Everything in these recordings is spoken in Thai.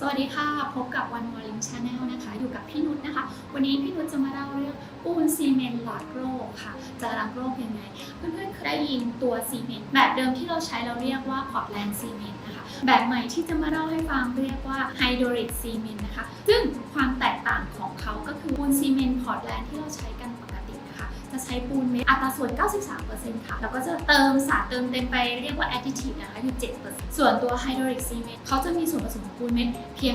สวัสดีค่ะ พบกับ One More Link Channel นะคะ อยู่กับพี่นุชนะคะ วันนี้พี่นุชจะมาเล่าเรื่องปูนซีเมนต์หลอดโรคค่ะ จะรักโรคยังไง เพื่อนๆเคยได้ยินตัวซีเมนต์แบบเดิมที่เราใช้เราเรียกว่าพอร์ตแลนด์ซีเมนต์นะคะ แบบใหม่ที่จะมาเล่าให้ฟังเรียกว่าไฮโดริกซีเมนต์นะคะ ซึ่งความแตกต่างของเขาก็คือปูนซีเมนต์พอร์ตแลนด์ที่เราใช้กันปก นะคะ จะใช้ปูนเม็ดอัตราส่วน 93%ค่ะ แล้วก็จะเติมสารเติมเต็มไปเรียกว่า additive นะคะอยู่ 7%ส่วนตัว hydraulic cement เขาจะมีส่วนผสมของปูนเม็ดเพียง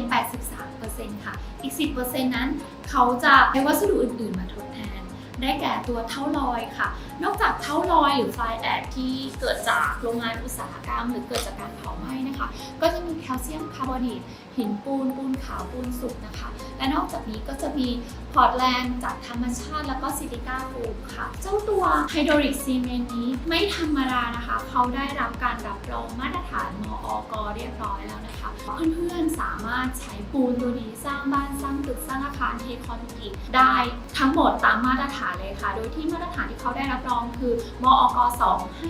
83%ค่ะ อีก 10%นั้นเขาจะใช้วัสดุอื่น ๆ มาทดแทน ได้แก่ตัวเท่าลอยค่ะ นอกจากเท่าลอยหรือไฟแอดที่เกิดจากโรงงานอุตสาหกรรม หรือเกิดจากการเผาไหม้นะคะ ก็จะมีแคลเซียมคาร์บอเนตหินปูน ปูนขาว ปูนสุกนะคะ และนอกจากนี้ก็จะมีพอร์ตแลนด์จากธรรมชาติแล้วก็ซิลิก้าปูนค่ะ เจ้าตัวไฮโดริกซีเมนต์นี้ไม่ธรรมดานะคะ เขาได้รับการรับรองมาตรฐานมออกเรียบร้อยแล้วนะคะ เพื่อนๆสามารถใช้ปูนตัวนี้สร้างบ้านสร้างตึกสร้างอาคารเทคอนกรีตได้ทั้งหมดตามมาตรฐานเลยค่ะ โดยที่มาตรฐานที่เขาได้รับรองคือมอก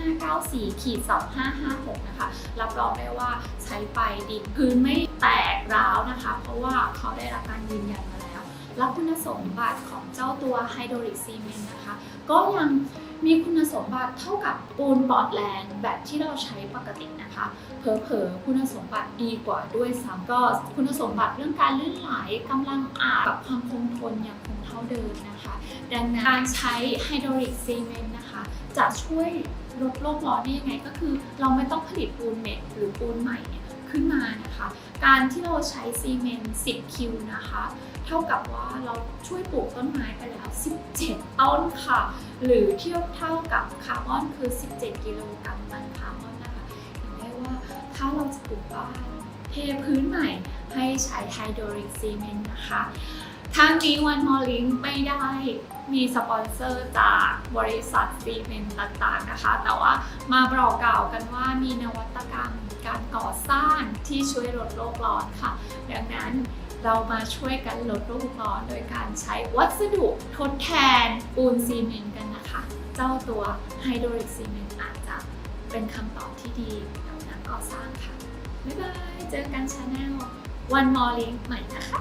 2594ขีด2556นะคะ รับรองได้ว่าใช้ไปดินพื้นไม่แตกร้าวนะคะ เพราะว่าเขาได้รับการยืนยันมา แล้วแล้วคุณสมบัติของเจ้าตัวไฮโดริกซีเมนต์นะคะ ก็ยังมีคุณสมบัติเท่ากับปูนปอร์ตแลนด์แบบที่เราใช้ปกตินะคะเผลอๆคุณสมบัติดีกว่าด้วยซ้ำก็คุณสมบัติเรื่องการลื่นไหลกำลังอาบกับความคงทนยังคงเท่าเดิมนะคะ ดังนั้นการใช้ไฮโดริกซีเมนต์นะคะ จะช่วยลดโลกร้อนได้ยังไงก็คือ เราไม่ต้องผลิตปูนเม็ดหรือปูนใหม่ขึ้นมานะคะ การที่เราใช้ซีเมนต์10 คิวนะคะ เท่ากับว่าเราช่วยปลูกต้นไม้ไปแล้ว 17 ต้นค่ะ หรือเทียบเท่ากับคาร์บอนคือ 17 กิโลกรัมตันคาร์บอนนะคะเห็นได้ว่าถ้าเราจะปลูกบ้านเทพื้นใหม่ให้ใช้ไฮโดริกซีเมนต์นะคะ ทางนี้วันมอลิงไม่ได้มีสปอนเซอร์จากบริษัทซีเมนต์ต่างๆนะคะ แต่ว่ามาบอกกล่าวกันว่ามีนวัตกรรมการก่อสร้างที่ช่วยลดโลกร้อนค่ะ ดังนั้นเรามาช่วยกันลดโลกร้อนโดยการใช้วัสดุทดแทนปูนซีเมนต์กันนะคะ เจ้าตัวไฮโดริกซีเมนต์อาจจะเป็นคำตอบที่ดีกับนักก่อสร้างค่ะ บ๊ายบาย เจอกันชาแนลวันมอลลิงใหม่นะคะ